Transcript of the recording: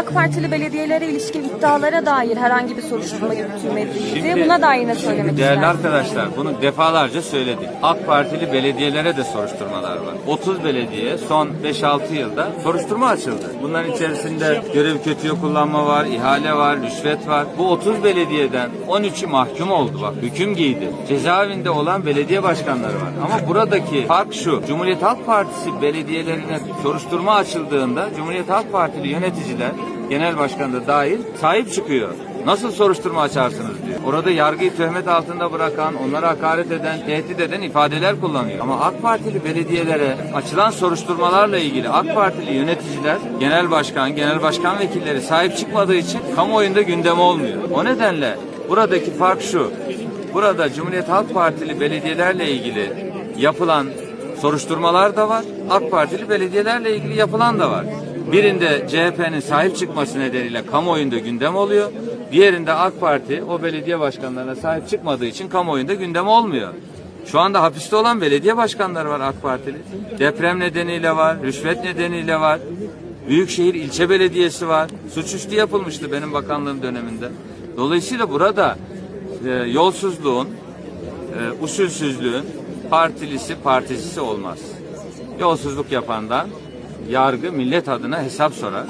AK Partili belediyelere ilişkin iddialara dair herhangi bir soruşturma yürütülmediğiydi. Buna dair ne söylemek Değerli istersiniz? arkadaşlar bunu defalarca söyledik. AK Partili belediyelere de soruşturmalar var. 30 belediye son 5-6 yılda soruşturma açıldı. Bunların içerisinde görev kötüye kullanma var, ihale var, rüşvet var. Bu 30 belediyeden 13'ü mahkum oldu bak. Hüküm giydi. Cezaevinde olan belediye başkanları var. Ama buradaki fark şu. Cumhuriyet Halk Partisi belediyelerine soruşturma açıldığında Cumhuriyet Halk Partili yöneticiler genel başkan da dahil sahip çıkıyor. Nasıl soruşturma açarsınız diyor. Orada yargıyı töhmet altında bırakan, onlara hakaret eden, tehdit eden ifadeler kullanıyor. Ama AK Partili belediyelere açılan soruşturmalarla ilgili AK Partili yöneticiler, genel başkan, genel başkan vekilleri sahip çıkmadığı için kamuoyunda gündem olmuyor. O nedenle buradaki fark şu. Burada Cumhuriyet Halk Partili belediyelerle ilgili yapılan soruşturmalar da var. AK Partili belediyelerle ilgili yapılan da var. Birinde CHP'nin sahip çıkması nedeniyle kamuoyunda gündem oluyor. Diğerinde AK Parti o belediye başkanlarına sahip çıkmadığı için kamuoyunda gündem olmuyor. Şu anda hapiste olan belediye başkanları var AK Partili. Deprem nedeniyle var, rüşvet nedeniyle var. Büyükşehir ilçe belediyesi var. Suçüstü yapılmıştı benim bakanlığım döneminde. Dolayısıyla burada e, yolsuzluğun, e, usulsüzlüğün partilisi partisisi olmaz. Yolsuzluk yapandan yargı millet adına hesap sorar.